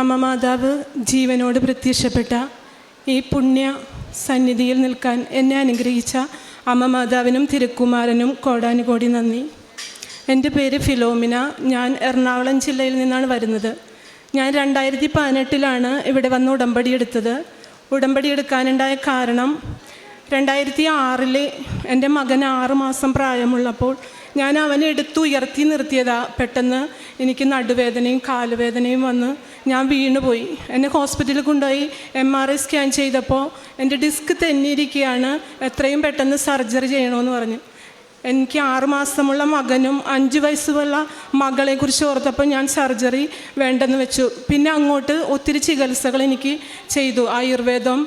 അമ്മ മാതാവ് ജീവനോട് പ്രത്യക്ഷപ്പെട്ട ഈ പുണ്യ സന്നിധിയിൽ നിൽക്കാൻ എന്നെ അനുഗ്രഹിച്ച അമ്മ മാതാവിനും തിരുക്കുമാരനും കോടാനുകോടി നന്ദി. എന്റെ പേര് ഫിലോമിന. ഞാൻ എറണാകുളം ജില്ലയിൽ നിന്നാണ് വരുന്നത്. ഞാൻ രണ്ടായിരത്തി പതിനെട്ടിലാണ് ഇവിടെ വന്ന് ഉടമ്പടി എടുത്തത്. ഉടമ്പടി എടുക്കാനുണ്ടായ കാരണം രണ്ടായിരത്തി ആറിൽ എന്റെ മകൻ ആറ് മാസം പ്രായമുള്ളപ്പോൾ ഞാൻ അവനെ എടുത്ത് ഉയർത്തി നിർത്തിയതാ. പെട്ടെന്ന് എനിക്ക് നടുവേദനയും കാലുവേദനയും വന്ന് ഞാൻ വീണുപോയി. എന്നെ ഹോസ്പിറ്റലിൽ കൊണ്ടുപോയി എം ആർ ഐ സ്കാൻ ചെയ്തപ്പോൾ എന്റെ ഡിസ്ക് തെന്നിയിരിക്കുകയാണ് എത്രയും പെട്ടെന്ന് സർജറി ചെയ്യണമെന്ന് പറഞ്ഞു. എനിക്ക് ആറുമാസമുള്ള മകനും അഞ്ച് വയസ്സുള്ള മകളെക്കുറിച്ച് ഓർത്തപ്പോൾ ഞാൻ സർജറി വേണ്ടെന്ന് വെച്ചു. പിന്നെ അങ്ങോട്ട് ഒത്തിരി ചികിത്സകൾ എനിക്ക് ചെയ്തു. ആയുർവേദം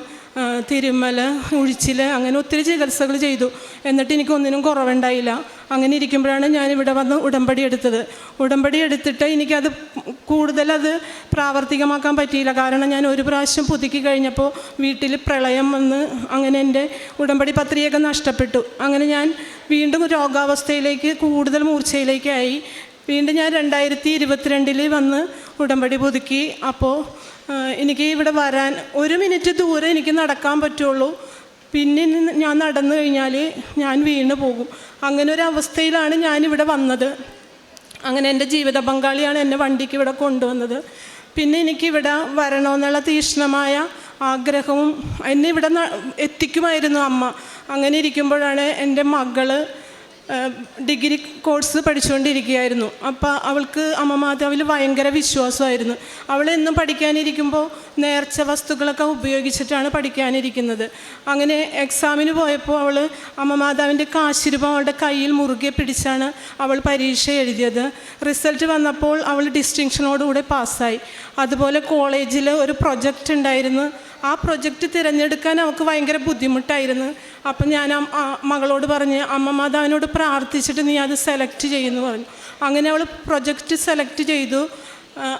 തിരുമല ഉഴിച്ചിൽ അങ്ങനെ ഒത്തിരി ചികിത്സകൾ ചെയ്തു. എന്നിട്ട് എനിക്ക് ഒന്നിനും കുറവുണ്ടായില്ല. അങ്ങനെ ഇരിക്കുമ്പോഴാണ് ഞാനിവിടെ വന്ന് ഉടമ്പടി എടുത്തത്. ഉടമ്പടി എടുത്തിട്ട് എനിക്കത് അത് പ്രാവർത്തികമാക്കാൻ പറ്റിയില്ല. കാരണം ഞാൻ ഒരു പ്രാവശ്യം പുതുക്കി കഴിഞ്ഞപ്പോൾ വീട്ടിൽ പ്രളയം വന്ന് അങ്ങനെ എന്റെ ഉടമ്പടി പത്രികയൊക്കെ നഷ്ടപ്പെട്ടു. അങ്ങനെ ഞാൻ വീണ്ടും രോഗാവസ്ഥയിലേക്ക് കൂടുതൽ മൂർച്ചയിലേക്കായി. വീണ്ടും ഞാൻ രണ്ടായിരത്തി ഇരുപത്തിരണ്ടിൽ വന്ന് ഉടമ്പടി പുതുക്കി. അപ്പോൾ എനിക്ക് ഇവിടെ വരാൻ ഒരു മിനിറ്റ് ദൂരെ എനിക്ക് നടക്കാൻ പറ്റുള്ളൂ. പിന്നെ ഞാൻ നടന്നു കഴിഞ്ഞാൽ ഞാൻ വീണ് പോകും. അങ്ങനെ ഒരു അവസ്ഥയിലാണ് ഞാനിവിടെ വന്നത്. അങ്ങനെ എന്റെ ജീവിത പങ്കാളിയാണ് എന്നെ വണ്ടിക്ക് ഇവിടെ കൊണ്ടുവന്നത്. പിന്നെ എനിക്കിവിടെ വരണമെന്നുള്ള തീക്ഷ്ണമായ ആഗ്രഹവും എന്നെ ഇവിടെ എത്തിക്കുമായിരുന്നു അമ്മ. അങ്ങനെ ഇരിക്കുമ്പോഴാണ് എന്റെ മകൾ ഡിഗ്രി കോഴ്സ് പഠിച്ചുകൊണ്ടിരിക്കുകയായിരുന്നു. അപ്പോൾ അവൾക്ക് അമ്മ മാതാവിൽ ഭയങ്കര വിശ്വാസമായിരുന്നു. അവൾ എന്നും പഠിക്കാനിരിക്കുമ്പോൾ നേർച്ച വസ്തുക്കളൊക്കെ ഉപയോഗിച്ചിട്ടാണ് പഠിക്കാനിരിക്കുന്നത്. അങ്ങനെ എക്സാമിന് പോയപ്പോൾ അവൾ അമ്മ മാതാവിന്റെ കാശിരൂപം അവളുടെ കയ്യിൽ മുറുകെ പിടിച്ചാണ് അവൾ പരീക്ഷ എഴുതിയത്. റിസൾട്ട് വന്നപ്പോൾ അവൾ ഡിസ്റ്റിങ്ഷനോടുകൂടെ പാസ്സായി അതുപോലെ കോളേജിൽ ഒരു പ്രൊജക്റ്റ് ഉണ്ടായിരുന്നു. ആ പ്രൊജക്റ്റ് തിരഞ്ഞെടുക്കാൻ അവൾക്ക് ഭയങ്കര ബുദ്ധിമുട്ടായിരുന്നു. അപ്പം ഞാൻ മകളോട് പറഞ്ഞ് അമ്മ പ്രാർത്ഥിച്ചിട്ട് നീ അത് സെലക്ട് ചെയ്യുന്നു പറഞ്ഞു. അങ്ങനെ അവൾ പ്രൊജക്റ്റ് സെലക്ട് ചെയ്തു.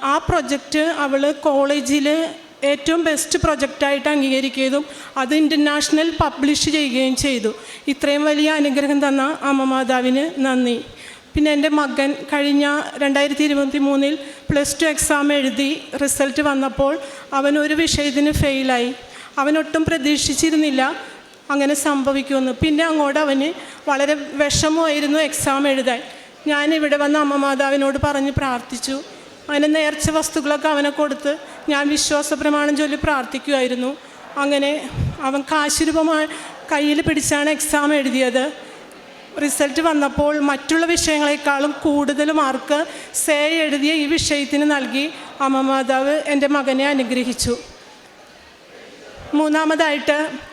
ആ, പ്രൊജക്റ്റ് അവൾ കോളേജിൽ ഏറ്റവും ബെസ്റ്റ് പ്രൊജക്റ്റായിട്ട് അംഗീകരിക്കുകയും അത് ഇന്റർനാഷണൽ പബ്ലിഷ് ചെയ്യുകയും ചെയ്തു. ഇത്രയും വലിയ അനുഗ്രഹം തന്ന അമ്മ മാതാവിന് നന്ദി. പിന്നെ എന്റെ മകൻ കഴിഞ്ഞ രണ്ടായിരത്തി ഇരുപത്തി മൂന്നിൽ പ്ലസ് ടു എക്സാം എഴുതി റിസൾട്ട് വന്നപ്പോൾ അവൻ ഒരു വിഷയത്തിന് ഫെയിലായി അവനൊട്ടും പ്രതീക്ഷിച്ചിരുന്നില്ല അങ്ങനെ സംഭവിക്കുമെന്ന്. പിന്നെ അങ്ങോട്ട് അവന് വളരെ വിഷമമായിരുന്നു എക്സാം എഴുതാൻ. ഞാൻ ഇവിടെ വന്ന അമ്മ മാതാവിനോട് പറഞ്ഞ് പ്രാർത്ഥിച്ചു. അവന് നേർച്ച വസ്തുക്കളൊക്കെ അവനെ കൊടുത്ത് ഞാൻ വിശ്വാസ പ്രമാണം ചൊല്ലി പ്രാർത്ഥിക്കുമായിരുന്നു അങ്ങനെ അവൻ കാശുരൂപമായി കയ്യിൽ പിടിച്ചാണ് എക്സാം എഴുതിയത്. റിസൾട്ട് വന്നപ്പോൾ മറ്റുള്ള വിഷയങ്ങളെക്കാളും കൂടുതൽ മാർക്ക് സേ എഴുതിയ ഈ വിഷയത്തിന് നൽകി. അമ്മ മാതാവ് എന്റെ മകനെ അനുഗ്രഹിച്ചു. മൂന്നാമതായിട്ട്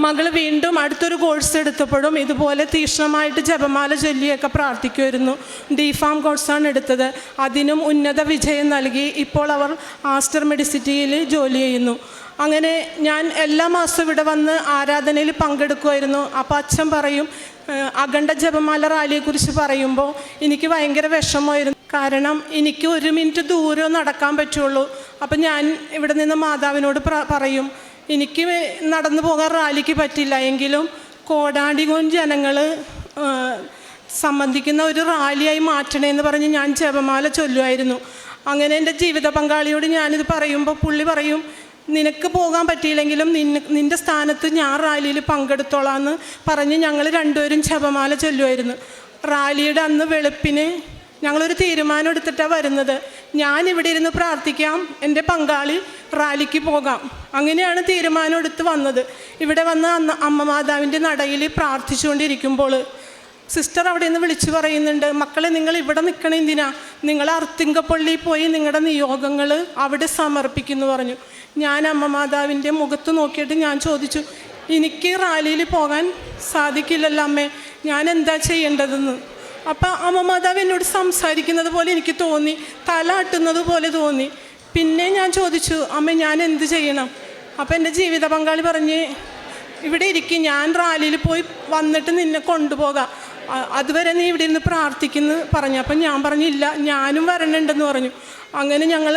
മകൾ വീണ്ടും അടുത്തൊരു കോഴ്സ് എടുത്തപ്പോഴും ഇതുപോലെ തീക്ഷ്ണമായിട്ട് ജപമാല ചൊല്ലിയൊക്കെ പ്രാർത്ഥിക്കുമായിരുന്നു. ഡി ഫാം കോഴ്സാണ് എടുത്തത്. അതിനും ഉന്നത വിജയം നൽകി. ഇപ്പോൾ അവർ ആസ്റ്റർ മെഡിസിറ്റിയിൽ ജോലി ചെയ്യുന്നു. അങ്ങനെ ഞാൻ എല്ലാ മാസവും ഇവിടെ വന്ന് ആരാധനയിൽ പങ്കെടുക്കുമായിരുന്നു. അപ്പോൾ അച്ഛൻ പറയും അഖണ്ഡ ജപമാല റാലിയെ കുറിച്ച് പറയുമ്പോൾ എനിക്ക് ഭയങ്കര വിഷമമായിരുന്നു. കാരണം എനിക്ക് ഒരു മിനിറ്റ് ദൂരം നടക്കാൻ പറ്റുള്ളൂ. അപ്പം ഞാൻ ഇവിടെ നിന്ന് മാതാവിനോട് പറയും എനിക്ക് നടന്നു പോകാൻ റാലിക്ക് പറ്റില്ല. എങ്കിലും കോടാടികോൻ ജനങ്ങൾ സംബന്ധിക്കുന്ന ഒരു റാലിയായി മാറ്റണമെന്ന് പറഞ്ഞ് ഞാൻ ജപമാല ചൊല്ലുമായിരുന്നു അങ്ങനെ എന്റെ ജീവിത പങ്കാളിയോട് ഞാനിത് പറയുമ്പോൾ പുള്ളി പറയും നിനക്ക് പോകാൻ പറ്റിയില്ലെങ്കിലും നിന്ന് നിന്റെ സ്ഥാനത്ത് ഞാൻ റാലിയിൽ പങ്കെടുത്തോളാന്ന് പറഞ്ഞ് ഞങ്ങൾ രണ്ടുപേരും ശബമാല ചൊല്ലുമായിരുന്നു റാലിയുടെ അന്ന് വെളുപ്പിന് ഞങ്ങളൊരു തീരുമാനം എടുത്തിട്ടാണ് വരുന്നത്. ഞാൻ ഇവിടെ ഇരുന്ന് പ്രാർത്ഥിക്കാം എന്റെ പങ്കാളി റാലിക്ക് പോകാം. അങ്ങനെയാണ് തീരുമാനം എടുത്ത് വന്നത്. ഇവിടെ വന്ന് അന്ന് അമ്മ മാതാവിന്റെ നടയിൽ പ്രാർത്ഥിച്ചുകൊണ്ടിരിക്കുമ്പോൾ സിസ്റ്റർ അവിടെ നിന്ന് വിളിച്ചു പറയുന്നുണ്ട് മക്കളെ നിങ്ങൾ ഇവിടെ നിൽക്കണ എന്തിനാ? നിങ്ങൾ അർത്തിങ്കപ്പള്ളിയിൽ പോയി നിങ്ങളുടെ നിയോഗങ്ങൾ അവിടെ സമർപ്പിക്കുന്നു പറഞ്ഞു. ഞാൻ അമ്മ മാതാവിന്റെ മുഖത്ത് നോക്കിയിട്ട് ഞാൻ ചോദിച്ചു എനിക്ക് റാലിയിൽ പോകാൻ സാധിക്കില്ലല്ലോ അമ്മേ ഞാൻ എന്താ ചെയ്യേണ്ടതെന്ന്? അപ്പം അമ്മ മാതാവ് എന്നോട് സംസാരിക്കുന്നത് പോലെ എനിക്ക് തോന്നി തല അട്ടുന്നത് പോലെ തോന്നി. പിന്നെ ഞാൻ ചോദിച്ചു അമ്മ ഞാൻ എന്ത് ചെയ്യണം? അപ്പം എന്റെ ജീവിത പങ്കാളി പറഞ്ഞ് ഇവിടെ ഇരിക്കും ഞാൻ റാലിയിൽ പോയി വന്നിട്ട് നിന്നെ കൊണ്ടുപോകാം. അതുവരെ നീ ഇവിടെ ഇരുന്ന് പ്രാർത്ഥിക്കുന്നു പറഞ്ഞു. അപ്പം ഞാൻ പറഞ്ഞില്ല ഞാനും വരണുണ്ടെന്ന് പറഞ്ഞു. അങ്ങനെ ഞങ്ങൾ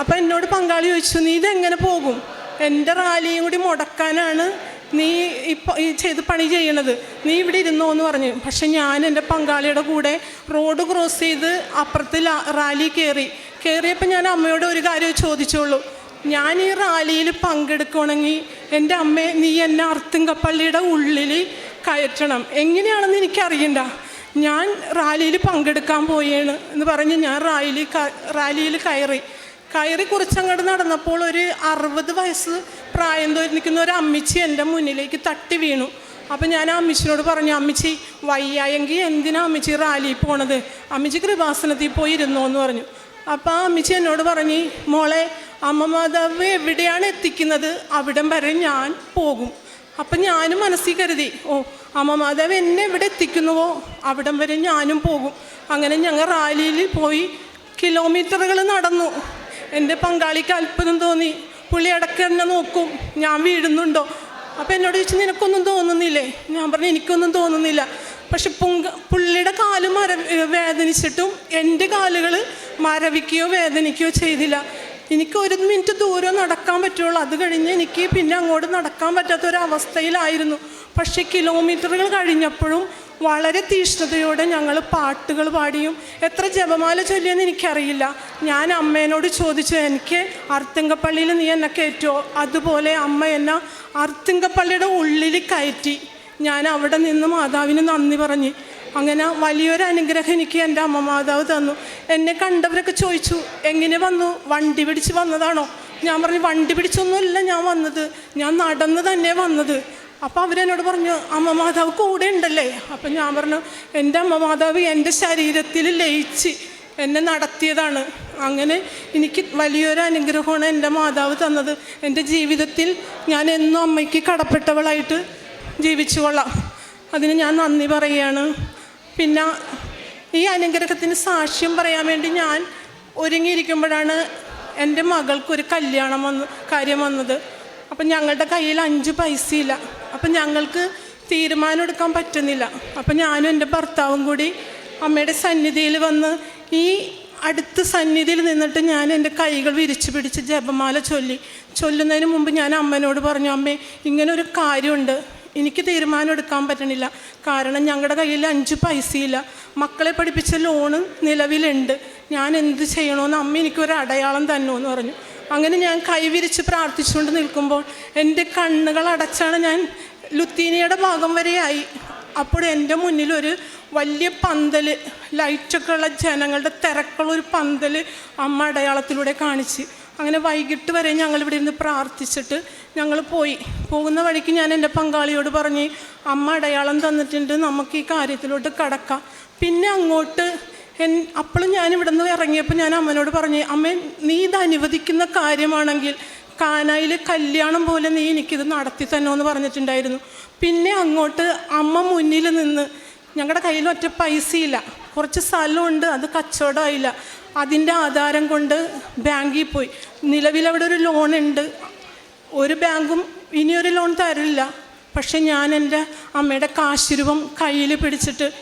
അപ്പം എന്നോട് പങ്കാളി ചോദിച്ചു നീ ഇതെങ്ങനെ പോകും? എന്റെ റാലിയും കൂടി മുടക്കാനാണ് നീ ഇപ്പോൾ ഈ ചെയ്ത് പണി ചെയ്യണത്. നീ ഇവിടെ ഇരുന്നോ എന്ന് പറഞ്ഞു. പക്ഷെ ഞാൻ എന്റെ പങ്കാളിയുടെ കൂടെ റോഡ് ക്രോസ് ചെയ്ത് അപ്പുറത്ത് റാലി കയറി കയറിയപ്പോൾ ഞാൻ അമ്മയോട് ഒരു കാര്യം ചോദിച്ചോളൂ. ഞാൻ ഈ റാലിയിൽ പങ്കെടുക്കണമെങ്കിൽ എന്റെ അമ്മയെ നീ എന്നെ അർത്തുങ്കപ്പള്ളിയുടെ ഉള്ളിൽ കയറ്റണം. എങ്ങനെയാണെന്ന് എനിക്കറിയണ്ട. ഞാൻ റാലിയിൽ പങ്കെടുക്കാൻ പോയാണ് എന്ന് പറഞ്ഞ് ഞാൻ റാലിയിൽ റാലിയിൽ കയറി. കയറി കുറച്ചങ്ങോട്ട് നടന്നപ്പോൾ ഒരു അറുപത് വയസ്സ് പ്രായം തോന്നി നിൽക്കുന്ന ഒരു അമ്മിച്ചി എന്റെ മുന്നിലേക്ക് തട്ടി വീണു. അപ്പം ഞാൻ അമ്മിച്ചിനോട് പറഞ്ഞു അമ്മിച്ചി വയ്യായെങ്കിൽ എന്തിനാ അമ്മിച്ചി റാലി പോണത്? അമ്മിച്ചി കൃപാസനത്തിൽ പോയി ഇരുന്നോ എന്ന് പറഞ്ഞു. അപ്പം ആ അമ്മിച്ചി എന്നോട് പറഞ്ഞു മോളെ അമ്മ മാതാവ് എവിടെയാണ് എത്തിക്കുന്നത്? അവിടം വരെ ഞാൻ പോകും. അപ്പം ഞാനും മനസ്സിൽ കരുതി ഓ അമ്മ മാതാവ് എന്നെ എവിടെ എത്തിക്കുന്നുവോ? അവിടം വരെ ഞാനും പോകും. അങ്ങനെ ഞങ്ങൾ റാലിയിൽ പോയി കിലോമീറ്ററുകൾ നടന്നു. എന്റെ പങ്കാളിക്ക് അത്ഭുതം തോന്നി. പുള്ളി ഇടയ്ക്ക് എന്നെ നോക്കും. ഞാൻ വീഴുന്നുണ്ടോ? അപ്പം എന്നോട് ചോദിച്ചു നിനക്കൊന്നും തോന്നുന്നില്ലേ? ഞാൻ പറഞ്ഞു എനിക്കൊന്നും തോന്നുന്നില്ല. പക്ഷെ പുങ്ക പുള്ളിയുടെ കാൽ മര വേദനിച്ചിട്ടും എന്റെ കാലുകൾ മരവിക്കുകയോ വേദനിക്കുകയോ ചെയ്തില്ല. എനിക്ക് ഒരു മിനിറ്റ് ദൂരം നടക്കാൻ പറ്റുള്ളൂ. അത് കഴിഞ്ഞ് എനിക്ക് പിന്നെ അങ്ങോട്ട് നടക്കാൻ പറ്റാത്ത ഒരു അവസ്ഥയിലായിരുന്നു. പക്ഷേ കിലോമീറ്ററുകൾ കഴിഞ്ഞപ്പോഴും വളരെ തീഷ്ണതയോടെ ഞങ്ങൾ പാട്ടുകൾ പാടിയും എത്ര ജപമാല ചൊല്ലിയെന്ന് എനിക്കറിയില്ല. ഞാൻ അമ്മേനോട് ചോദിച്ചു എനിക്ക് അർത്തിങ്കപ്പള്ളിയിൽ നീ എന്നെ കയറ്റുമോ അതുപോലെ അമ്മ എന്നെ അർത്തിങ്കപ്പള്ളിയുടെ ഉള്ളിൽ കയറ്റി. ഞാൻ അവിടെ നിന്ന് മാതാവിന് നന്ദി പറഞ്ഞു. അങ്ങനെ വലിയൊരു അനുഗ്രഹം എനിക്ക് എന്റെ അമ്മ മാതാവ് തന്നു. എന്നെ കണ്ടവരൊക്കെ ചോദിച്ചു എങ്ങനെ വന്നു? വണ്ടി പിടിച്ച് വന്നതാണോ? ഞാൻ പറഞ്ഞു വണ്ടി പിടിച്ചൊന്നുമല്ല ഞാൻ വന്നത്. ഞാൻ നടന്ന് തന്നെ വന്നത്. അപ്പോൾ അവരെന്നോട് പറഞ്ഞു അമ്മ മാതാവ് കൂടെ ഉണ്ടല്ലേ? അപ്പം ഞാൻ പറഞ്ഞു എന്റെ അമ്മ മാതാവ് എന്റെ ശരീരത്തിൽ ലയിച്ച് എന്നെ നടത്തിയതാണ്. അങ്ങനെ എനിക്ക് വലിയൊരു അനുഗ്രഹമാണ് എന്റെ മാതാവ് തന്നത്. എന്റെ ജീവിതത്തിൽ ഞാൻ എന്നും അമ്മയ്ക്ക് കടപ്പെട്ടവളായിട്ട് ജീവിച്ചു കൊള്ളാം. അതിന് ഞാൻ നന്ദി പറയുകയാണ് പിന്നെ ഈ അനുഗ്രഹത്തിന് സാക്ഷ്യം പറയാൻ വേണ്ടി ഞാൻ ഒരുങ്ങിയിരിക്കുമ്പോഴാണ് എന്റെ മകൾക്കൊരു കല്യാണം വന്ന് കാര്യം വന്നത്. അപ്പം ഞങ്ങളുടെ കയ്യിൽ അഞ്ച് പൈസയില്ല. അപ്പം ഞങ്ങൾക്ക് തീരുമാനം എടുക്കാൻ പറ്റുന്നില്ല. അപ്പം ഞാനും എന്റെ ഭർത്താവും കൂടി അമ്മയുടെ സന്നിധിയിൽ വന്ന് ഈ അടുത്ത സന്നിധിയിൽ നിന്നിട്ട് ഞാൻ എന്റെ കൈകൾ വിരിച്ചു പിടിച്ച് ജപമാല ചൊല്ലി. ചൊല്ലുന്നതിന് മുമ്പ് ഞാൻ അമ്മനോട് പറഞ്ഞു അമ്മേ ഇങ്ങനെ ഒരു കാര്യമുണ്ട്. എനിക്ക് തീരുമാനം എടുക്കാൻ പറ്റണില്ല. കാരണം ഞങ്ങളുടെ കയ്യിൽ അഞ്ച് പൈസയില്ല. മക്കളെ പഠിപ്പിച്ച ലോണ് നിലവിലുണ്ട്. ഞാൻ എന്ത് ചെയ്യണമെന്ന് അമ്മ എനിക്കൊരു അടയാളം തന്നു എന്ന് പറഞ്ഞു. അങ്ങനെ ഞാൻ കൈവിരിച്ച് പ്രാർത്ഥിച്ചുകൊണ്ട് നിൽക്കുമ്പോൾ എന്റെ കണ്ണുകൾ അടച്ചാണ് ഞാൻ ലുത്തീനയുടെ ഭാഗം വരെയായി അപ്പോൾ എന്റെ മുന്നിൽ ഒരു വലിയ പന്തൽ ലൈറ്റൊക്കെ ഉള്ള ജനങ്ങളുടെ തിരക്കുള്ള ഒരു പന്തൽ അമ്മ അടയാളത്തിലൂടെ കാണിച്ച്. അങ്ങനെ വൈകിട്ട് വരെ ഞങ്ങൾ ഇവിടെ ഇരുന്ന് പ്രാർത്ഥിച്ചിട്ട് ഞങ്ങൾ പോയി. പോകുന്ന വഴിക്ക് ഞാൻ എന്റെ പങ്കാളിയോട് പറഞ്ഞ് അമ്മ അടയാളം തന്നിട്ടുണ്ട് നമുക്ക് ഈ കാര്യത്തിലോട്ട് കടക്കാം. പിന്നെ അങ്ങോട്ട് എൻ അപ്പോഴും ഞാൻ ഇവിടെ നിന്ന് ഇറങ്ങിയപ്പോൾ ഞാൻ അമ്മനോട് പറഞ്ഞു അമ്മ നീ ഇത് അനുവദിക്കുന്ന കാര്യമാണെങ്കിൽ കാനായിൽ കല്യാണം പോലെ നീ എനിക്കിത് നടത്തി തന്നോ എന്ന് പറഞ്ഞിട്ടുണ്ടായിരുന്നു. പിന്നെ അങ്ങോട്ട് അമ്മ മുന്നിൽ നിന്ന് ഞങ്ങളുടെ കയ്യിൽ ഒറ്റ പൈസയില്ല. കുറച്ച് സ്ഥലമുണ്ട് അത് കച്ചവടമായില്ല. അതിന്റെ ആധാരം കൊണ്ട് ബാങ്കിൽ പോയി. നിലവിലവിടെ ഒരു ലോൺ ഉണ്ട് ഒരു ബാങ്കും ഇനിയൊരു ലോൺ തരില്ല. പക്ഷെ ഞാൻ എന്റെ അമ്മയുടെ കാശുരൂപം കയ്യിൽ പിടിച്ചിട്ട്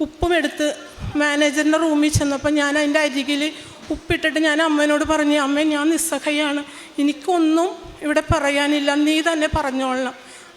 ഉപ്പും എടുത്ത് മാനേജറിന്റെ റൂമിൽ ചെന്നപ്പോൾ ഞാൻ അതിന്റെ അരികിൽ ഉപ്പിട്ടിട്ട് ഞാൻ അമ്മേനോട് പറഞ്ഞു അമ്മ ഞാൻ നിസ്സഹയാണ്. എനിക്കൊന്നും ഇവിടെ പറയാനില്ല. നീ തന്നെ പറഞ്ഞോളണം.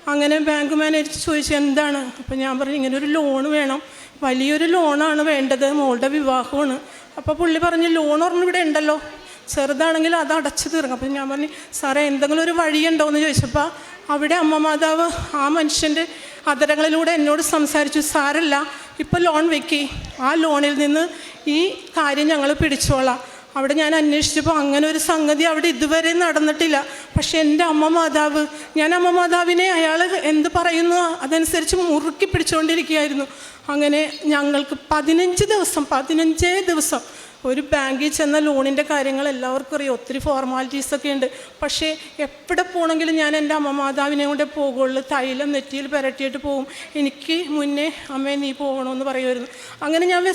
അങ്ങനെ ബാങ്ക് മാനേജർ ചോദിച്ചു എന്താണ്? അപ്പോൾ ഞാൻ പറഞ്ഞു ഇങ്ങനെ ഒരു ലോൺ വേണം. വലിയൊരു ലോണാണ് വേണ്ടത്. മോളുടെ വിവാഹമാണ്. അപ്പോൾ പുള്ളി പറഞ്ഞു ലോൺ ഒരെണ്ണം ഇവിടെ ഉണ്ടല്ലോ. ചെറുതാണെങ്കിൽ അത് അടച്ചു തീർക്കും. അപ്പം ഞാൻ പറഞ്ഞു സാറേ എന്തെങ്കിലും ഒരു വഴിയുണ്ടോ? എന്ന് ചോദിച്ചപ്പോൾ അവിടെ അമ്മ മാതാവ് ആ മനുഷ്യന്റെ അതരങ്ങളിലൂടെ എന്നോട് സംസാരിച്ചു സാരല്ല. ഇപ്പോൾ ലോൺ വെക്കി. ആ ലോണിൽ നിന്ന് ഈ കാര്യം ഞങ്ങൾ പിടിച്ചോളാം. അവിടെ ഞാൻ അന്വേഷിച്ചപ്പോൾ അങ്ങനെ ഒരു സംഗതി അവിടെ ഇതുവരെ നടന്നിട്ടില്ല. പക്ഷേ എന്റെ അമ്മ മാതാവ് ഞാൻ അമ്മ മാതാവിനെ അയാൾ എന്ത് പറയുന്നു അതനുസരിച്ച് മുറുക്കി പിടിച്ചുകൊണ്ടിരിക്കുകയായിരുന്നു അങ്ങനെ ഞങ്ങൾക്ക് പതിനഞ്ച് ദിവസം പതിനഞ്ചേ ദിവസം ഒരു ബാങ്കിൽ ചെന്ന ലോണിന്റെ കാര്യങ്ങൾ എല്ലാവർക്കും അറിയാം. ഒത്തിരി ഫോർമാലിറ്റീസ് ഒക്കെ ഉണ്ട്. പക്ഷേ എവിടെ പോകണമെങ്കിലും ഞാൻ എന്റെ അമ്മ മാതാവിനെ കൊണ്ടേ പോകുള്ളൂ തൈലം നെറ്റിയിൽ പുരട്ടിയിട്ട് പോകും എനിക്ക് മുന്നേ അമ്മേ നീ പോകണമെന്ന് പറയുമായിരുന്നു. അങ്ങനെ ഞാൻ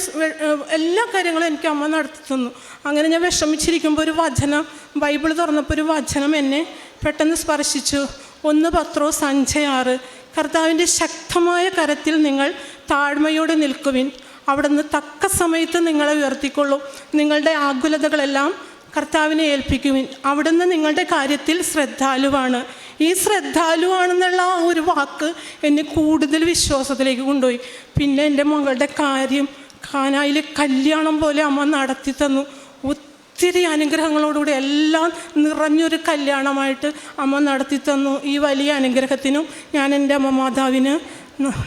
എല്ലാ കാര്യങ്ങളും എനിക്ക് അമ്മ നടത്തി തന്നു. അങ്ങനെ ഞാൻ വിഷമിച്ചിരിക്കുമ്പോൾ ഒരു വചനം ബൈബിൾ തുറന്നപ്പോൾ ഒരു വചനം എന്നെ പെട്ടെന്ന് സ്പർശിച്ചു. ഒന്ന് പത്രോ സഞ്ചയാറ് കർത്താവിന്റെ ശക്തമായ കരത്തിൽ നിങ്ങൾ താഴ്മയോടെ നിൽക്കുവിൻ. അവിടുന്ന് തക്ക സമയത്ത് നിങ്ങളെ ഉയർത്തിക്കൊള്ളും. നിങ്ങളുടെ ആകുലതകളെല്ലാം കർത്താവിനെ ഏൽപ്പിക്കുവിൻ. അവിടുന്ന് നിങ്ങളുടെ കാര്യത്തിൽ ശ്രദ്ധാലുവാണ്. ഈ ശ്രദ്ധാലുവാണെന്നുള്ള ആ ഒരു വാക്ക് എന്നെ കൂടുതൽ വിശ്വാസത്തിലേക്ക് കൊണ്ടുപോയി. പിന്നെ എന്റെ മകളുടെ കാര്യം കാനായിൽ കല്യാണം പോലെ അമ്മ നടത്തി തന്നു. ഒത്തിരി അനുഗ്രഹങ്ങളോടുകൂടി എല്ലാം നിറഞ്ഞൊരു കല്യാണമായിട്ട് അമ്മ നടത്തി തന്നു. ഈ വലിയ അനുഗ്രഹത്തിനും ഞാൻ എന്റെ അമ്മ മാതാവിന്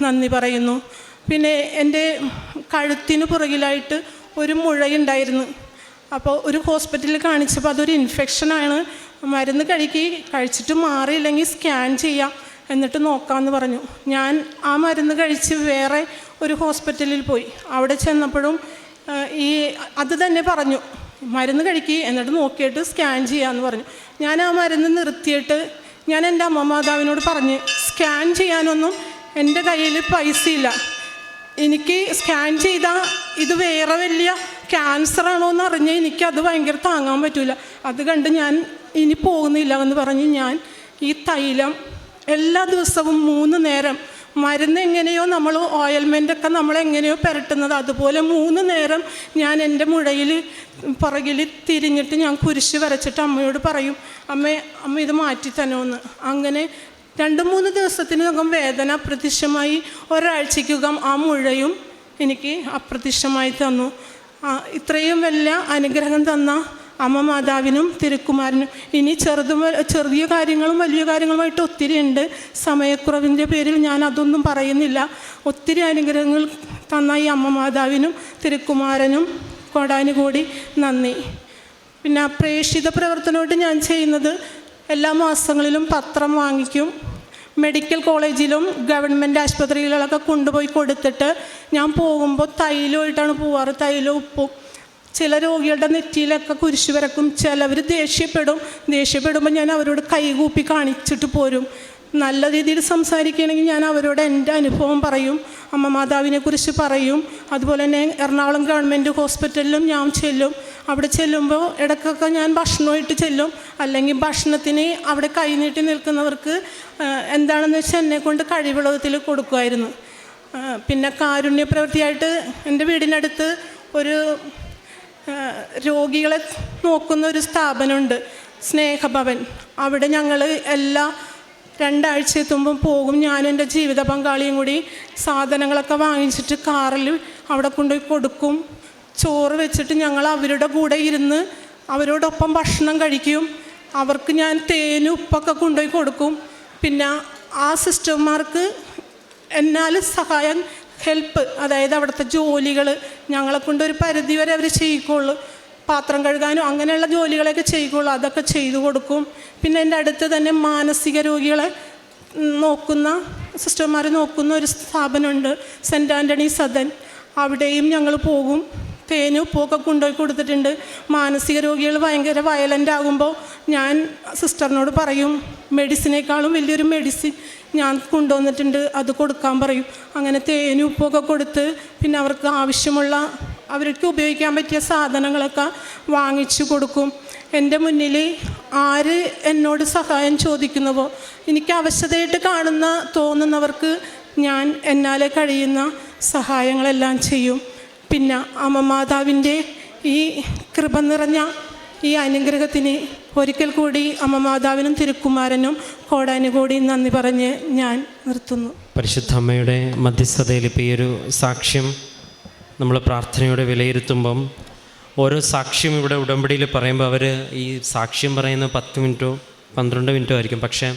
നന്ദി പറയുന്നു. പിന്നെ എന്റെ കഴുത്തിന് പുറകിലായിട്ട് ഒരു മുഴയുണ്ടായിരുന്നു. അപ്പോൾ ഒരു ഹോസ്പിറ്റലിൽ കാണിച്ചപ്പോൾ അതൊരു ഇൻഫെക്ഷനാണ് മരുന്ന് കഴുകി കഴിച്ചിട്ട് മാറിയില്ലെങ്കിൽ സ്കാൻ ചെയ്യാം എന്നിട്ട് നോക്കാമെന്ന് പറഞ്ഞു. ഞാൻ ആ മരുന്ന് കഴിച്ച് വേറെ ഒരു ഹോസ്പിറ്റലിൽ പോയി. അവിടെ ചെന്നപ്പോഴും ഈ അത് തന്നെ പറഞ്ഞു. മരുന്ന് കഴിക്കി എന്നിട്ട് നോക്കിയിട്ട് സ്കാൻ ചെയ്യാമെന്ന് പറഞ്ഞു. ഞാൻ ആ മരുന്ന് നിർത്തിയിട്ട് ഞാൻ എന്റെ അമ്മ മാതാവിനോട് പറഞ്ഞ് സ്കാൻ ചെയ്യാനൊന്നും എന്റെ കയ്യിൽ പൈസയില്ല. എനിക്ക് സ്കാൻ ചെയ്താൽ ഇത് വേറെ വലിയ ക്യാൻസർ ആണോ എന്ന് അറിഞ്ഞ് എനിക്കത് ഭയങ്കര താങ്ങാൻ പറ്റില്ല അത് കണ്ട് ഞാൻ ഇനി പോകുന്നില്ല എന്ന് പറഞ്ഞ് ഞാൻ ഈ തൈലം എല്ലാ ദിവസവും മൂന്ന് നേരം മരുന്ന് എങ്ങനെയോ നമ്മൾ ഓയിൽമെന്റൊക്കെ നമ്മൾ എങ്ങനെയോ പുരട്ടുന്നത്. അതുപോലെ മൂന്ന് നേരം ഞാൻ എന്റെ മുഴയിൽ പുറകിൽ തിരിഞ്ഞിട്ട് ഞാൻ കുരിശ് വരച്ചിട്ട് അമ്മയോട് പറയും അമ്മേ അമ്മ ഇത് മാറ്റി തന്നോന്ന് അങ്ങനെ രണ്ട് മൂന്ന് ദിവസത്തിനകം വേദന അപ്രത്യക്ഷമായി. ഒരാഴ്ചയ്ക്കകം ആ മുഴയും എനിക്ക് അപ്രത്യക്ഷമായി തന്നു. ഇത്രയും വലിയ അനുഗ്രഹം തന്ന അമ്മ മാതാവിനും തിരുക്കുമാരനും. ഇനി ചെറുതും ചെറിയ കാര്യങ്ങളും വലിയ കാര്യങ്ങളുമായിട്ട് ഒത്തിരി ഉണ്ട്. സമയക്കുറവിന്റെ പേരിൽ ഞാൻ അതൊന്നും പറയുന്നില്ല. ഒത്തിരി അനുഗ്രഹങ്ങൾ തന്ന ഈ അമ്മ മാതാവിനും തിരുക്കുമാരനും കൊടാനുകൂടി നന്ദി. പിന്നെ പ്രേക്ഷിത പ്രവർത്തനമായിട്ട് ഞാൻ ചെയ്യുന്നത് എല്ലാ മാസങ്ങളിലും പത്രം വാങ്ങിക്കും. മെഡിക്കൽ കോളേജിലും ഗവൺമെന്റ് ആശുപത്രികളിലൊക്കെ കൊണ്ടുപോയി കൊടുത്തിട്ട് ഞാൻ പോകുമ്പോൾ തൈലമായിട്ടാണ് പോവാറ്. തൈലം ഉപ്പും. ചില രോഗികളുടെ നെറ്റിയിലൊക്കെ കുരിശു വരക്കും. ചിലവർ ദേഷ്യപ്പെടും. ദേഷ്യപ്പെടുമ്പോൾ ഞാൻ അവരോട് കൈകൂപ്പി കാണിച്ചിട്ട് പോരും. നല്ല രീതിയിൽ സംസാരിക്കുകയാണെങ്കിൽ ഞാൻ അവരോട് എന്റെ അനുഭവം പറയും. അമ്മ മാതാവിനെ കുറിച്ച് പറയും. അതുപോലെ തന്നെ എറണാകുളം ഗവൺമെന്റ് ഹോസ്പിറ്റലിലും ഞാൻ ചെല്ലും. അവിടെ ചെല്ലുമ്പോൾ ഇടയ്ക്കൊക്കെ ഞാൻ ഭക്ഷണമായിട്ട് ചെല്ലും. അല്ലെങ്കിൽ ഭക്ഷണത്തിന് അവിടെ കൈനീട്ടി നിൽക്കുന്നവർക്ക് എന്താണെന്ന് വെച്ചാൽ എന്നെ കൊണ്ട് കഴിവുള്ളതിൽ കൊടുക്കുമായിരുന്നു. പിന്നെ കാരുണ്യ പ്രവൃത്തിയായിട്ട് എന്റെ വീടിനടുത്ത് ഒരു രോഗികളെ നോക്കുന്ന ഒരു സ്ഥാപനമുണ്ട് സ്നേഹഭവൻ. അവിടെ ഞങ്ങൾ എല്ലാ രണ്ടാഴ്ച എത്തുമ്പം പോകും. ഞാനും എന്റെ ജീവിത പങ്കാളിയും കൂടി സാധനങ്ങളൊക്കെ വാങ്ങിച്ചിട്ട് കാറിൽ അവിടെ കൊണ്ടുപോയി കൊടുക്കും. ചോറ് വെച്ചിട്ട് ഞങ്ങൾ അവരുടെ കൂടെ ഇരുന്ന് അവരോടൊപ്പം ഭക്ഷണം കഴിക്കും. അവർക്ക് ഞാൻ തേനും ഉപ്പൊക്കെ കൊണ്ടുപോയി കൊടുക്കും. പിന്നെ ആ സിസ്റ്റർമാർക്ക് എന്നാൽ സഹായം ഹെൽപ്പ് അതായത് അവിടുത്തെ ജോലികൾ ഞങ്ങളെ കൊണ്ട് ഒരു പരിധി വരെ അവർ ചെയ്യിക്കുള്ളൂ. പാത്രം കഴുകാനും അങ്ങനെയുള്ള ജോലികളൊക്കെ ചെയ്യിക്കുള്ളൂ. അതൊക്കെ ചെയ്തു കൊടുക്കും. പിന്നെ എന്റെ അടുത്ത് തന്നെ മാനസിക രോഗികളെ നോക്കുന്ന സിസ്റ്റർമാർ നോക്കുന്ന ഒരു സ്ഥാപനമുണ്ട്. Saint Antony Sadan. അവിടെയും ഞങ്ങൾ പോകും. തേനും ഉപ്പുമൊക്കെ കൊണ്ടുപോയി കൊടുത്തിട്ടുണ്ട്. മാനസിക രോഗികൾ ഭയങ്കര വയലന്റ് ആകുമ്പോൾ ഞാൻ സിസ്റ്ററിനോട് പറയും മെഡിസിനേക്കാളും വലിയൊരു മെഡിസിൻ ഞാൻ കൊണ്ടുവന്നിട്ടുണ്ട് അത് കൊടുക്കാൻ പറയും. അങ്ങനെ തേനും ഉപ്പൊക്കെ കൊടുത്ത് പിന്നെ അവർക്ക് ആവശ്യമുള്ള അവർക്ക് ഉപയോഗിക്കാൻ പറ്റിയ സാധനങ്ങളൊക്കെ വാങ്ങിച്ചു കൊടുക്കും. എന്റെ മുന്നിൽ ആര് എന്നോട് സഹായം ചോദിക്കുന്നുവോ? എനിക്ക് അവശതയായിട്ട് കാണുന്ന തോന്നുന്നവർക്ക് ഞാൻ എന്നാലെ കഴിയുന്ന സഹായങ്ങളെല്ലാം ചെയ്യും. പിന്നെ അമ്മ മാതാവിന്റെ ഈ കൃപ നിറഞ്ഞ ഈ അനുഗ്രഹത്തിന് ഒരിക്കൽ കൂടി അമ്മ മാതാവിനും തിരുക്കുമാരനും കോടാനുകൂടി നന്ദി പറഞ്ഞ് ഞാൻ നിർത്തുന്നു. പരിശുദ്ധ അമ്മയുടെ മധ്യസ്ഥതയിൽ ഇപ്പോൾ ഈ ഒരു സാക്ഷ്യം നമ്മൾ പ്രാർത്ഥനയോടെ വിലയിരുത്തുമ്പം ഓരോ സാക്ഷ്യം ഇവിടെ ഉടമ്പടിയിൽ പറയുമ്പോൾ അവർ ഈ സാക്ഷ്യം പറയുന്ന പത്ത് മിനിറ്റോ പന്ത്രണ്ട് മിനിറ്റോ ആയിരിക്കും. പക്ഷേ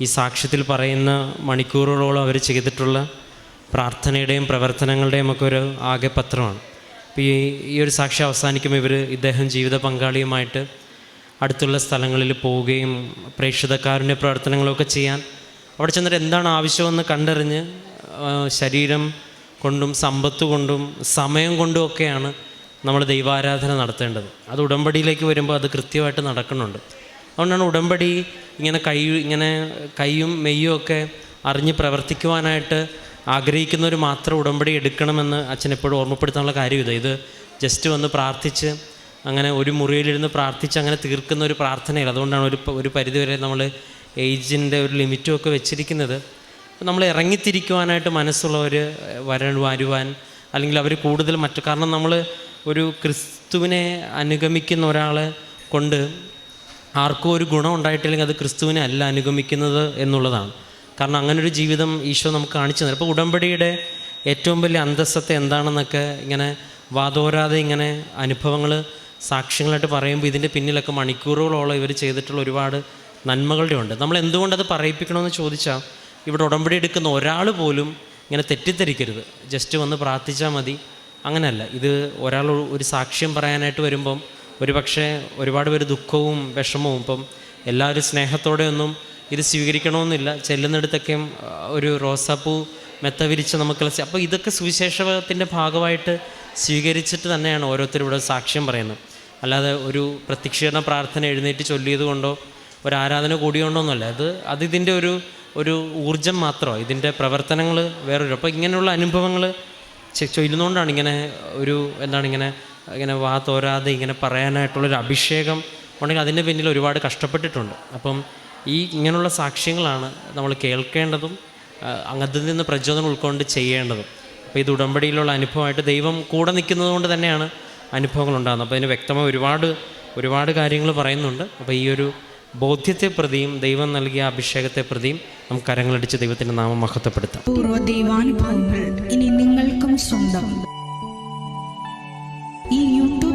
ഈ സാക്ഷ്യത്തിൽ പറയുന്ന മണിക്കൂറുകളോളം അവർ ചെയ്തിട്ടുള്ള പ്രാർത്ഥനയുടെയും പ്രവർത്തനങ്ങളുടെയും ഒക്കെ ഒരു ആകെ പത്രമാണ്. അപ്പോൾ ഈ ഈ ഒരു സാക്ഷി അവസാനിക്കുമ്പോൾ ഇവർ ഇദ്ദേഹം ജീവിത പങ്കാളിയുമായിട്ട് അടുത്തുള്ള സ്ഥലങ്ങളിൽ പോവുകയും പ്രേക്ഷിതക്കാരുടെ പ്രവർത്തനങ്ങളൊക്കെ ചെയ്യാൻ അവിടെ ചെന്നിട്ട് എന്താണ് ആവശ്യമെന്ന് കണ്ടറിഞ്ഞ് ശരീരം കൊണ്ടും സമ്പത്ത് കൊണ്ടും സമയം കൊണ്ടും ഒക്കെയാണ് നമ്മൾ ദൈവാരാധന നടത്തേണ്ടത്. അത് ഉടമ്പടിയിലേക്ക് വരുമ്പോൾ അത് കൃത്യമായിട്ട് നടക്കുന്നുണ്ട്. അതുകൊണ്ടാണ് ഉടമ്പടി ഇങ്ങനെ കൈ ഇങ്ങനെ കൈയും മെയ്യും ഒക്കെ അറിഞ്ഞ് പ്രവർത്തിക്കുവാനായിട്ട് ആഗ്രഹിക്കുന്നവർ മാത്രം ഉടമ്പടി എടുക്കണമെന്ന് അച്ഛൻ എപ്പോഴും ഓർമ്മപ്പെടുത്താനുള്ള കാര്യം ഇത് ഇത് ജസ്റ്റ് വന്ന് പ്രാർത്ഥിച്ച് അങ്ങനെ ഒരു മുറിയിലിരുന്ന് പ്രാർത്ഥിച്ച് അങ്ങനെ തീർക്കുന്ന ഒരു പ്രാർത്ഥനയില്ല. അതുകൊണ്ടാണ് ഒരു ഒരു പരിധിവരെ നമ്മൾ ഏജിന്റെ ഒരു ലിമിറ്റും ഒക്കെ വെച്ചിരിക്കുന്നത്. നമ്മൾ ഇറങ്ങിത്തിരിക്കുവാനായിട്ട് മനസ്സുള്ളവർ വര വരുവാൻ അല്ലെങ്കിൽ അവർ കൂടുതൽ മറ്റു കാരണം നമ്മൾ ഒരു ക്രിസ്തുവിനെ അനുഗമിക്കുന്ന ഒരാളെ കൊണ്ട് ആർക്കും ഒരു ഗുണം ഉണ്ടായിട്ടില്ലെങ്കിൽ അത് ക്രിസ്തുവിനെ അല്ല അനുഗമിക്കുന്നത് എന്നുള്ളതാണ്. കാരണം അങ്ങനൊരു ജീവിതം ഈശോ നമുക്ക് കാണിച്ചു തരും അപ്പോൾ ഉടമ്പടിയുടെ ഏറ്റവും വലിയ അന്തസ്സത്തെ എന്താണെന്നൊക്കെ ഇങ്ങനെ വാതോരാതെ ഇങ്ങനെ അനുഭവങ്ങൾ സാക്ഷ്യങ്ങളായിട്ട് പറയുമ്പോൾ ഇതിന്റെ പിന്നിലൊക്കെ മണിക്കൂറുകളോളം ഇവർ ചെയ്തിട്ടുള്ള ഒരുപാട് നന്മകളുടെ ഉണ്ട്. നമ്മൾ എന്തുകൊണ്ടത് പറയിപ്പിക്കണമെന്ന് ചോദിച്ചാൽ ഇവിടെ ഉടമ്പടി എടുക്കുന്ന ഒരാൾ പോലും ഇങ്ങനെ തെറ്റിദ്ധരിക്കരുത്. ജസ്റ്റ് വന്ന് പ്രാർത്ഥിച്ചാൽ മതി. അങ്ങനെയല്ല. ഇത് ഒരാൾ ഒരു സാക്ഷ്യം പറയാനായിട്ട് വരുമ്പം ഒരു പക്ഷേ ഒരുപാട് പേര് ദുഃഖവും വിഷമവും ഇപ്പം എല്ലാവരും സ്നേഹത്തോടെ ഒന്നും ഇത് സ്വീകരിക്കണമെന്നില്ല. ചെല്ലുന്നിടത്തൊക്കെയും ഒരു റോസാപ്പൂ മെത്ത വിരിച്ച് നമുക്ക് അപ്പോൾ ഇതൊക്കെ സുവിശേഷത്തിന്റെ ഭാഗമായിട്ട് സ്വീകരിച്ചിട്ട് തന്നെയാണ് ഓരോരുത്തരും ഇവിടെ സാക്ഷ്യം പറയുന്നത്. അല്ലാതെ ഒരു പ്രത്യക്ഷീകരണ പ്രാർത്ഥന എഴുന്നേറ്റ് ചൊല്ലിയത് കൊണ്ടോ ഒരു ആരാധന കൂടിയോണ്ടോ ഒന്നുമല്ല. അത് അത് ഇതിന്റെ ഒരു ഒരു ഊർജം മാത്രമാണ് ഇതിന്റെ പ്രവർത്തനങ്ങൾ വേറൊരു. അപ്പോൾ ഇങ്ങനെയുള്ള അനുഭവങ്ങൾ ചൊല്ലുന്നതുകൊണ്ടാണ് ഇങ്ങനെ ഒരു എന്താണ് ഇങ്ങനെ ഇങ്ങനെ വാ തോരാതെ ഇങ്ങനെ പറയാനായിട്ടുള്ളൊരു അഭിഷേകം ഉണ്ടെങ്കിൽ അതിന്റെ പിന്നിൽ ഒരുപാട് കഷ്ടപ്പെട്ടിട്ടുണ്ട്. അപ്പം ഈ ഇങ്ങനെയുള്ള സാക്ഷ്യങ്ങളാണ് നമ്മൾ കേൾക്കേണ്ടതും അങ്ങത്തിൽ നിന്ന് പ്രചോദനം ഉൾക്കൊണ്ട് ചെയ്യേണ്ടതും. അപ്പോൾ ഇത് ഉടമ്പടിയിലുള്ള അനുഭവമായിട്ട് ദൈവം കൂടെ നിൽക്കുന്നത് കൊണ്ട് തന്നെയാണ് അനുഭവങ്ങൾ ഉണ്ടാകുന്നത് അപ്പോൾ അതിന് വ്യക്തമായി ഒരുപാട് ഒരുപാട് കാര്യങ്ങൾ പറയുന്നുണ്ട്. അപ്പോൾ ഈ ഒരു ബോധ്യത്തെ പ്രതിയും ദൈവം നൽകിയ അഭിഷേകത്തെ പ്രതിയും നമുക്ക് കരങ്ങളടിച്ച് ദൈവത്തിന്റെ നാമം മഹത്വപ്പെടുത്താം. പൂർവ ദൈവാനുഭവങ്ങൾ ഇനി നിങ്ങൾക്കും സ്വന്തം.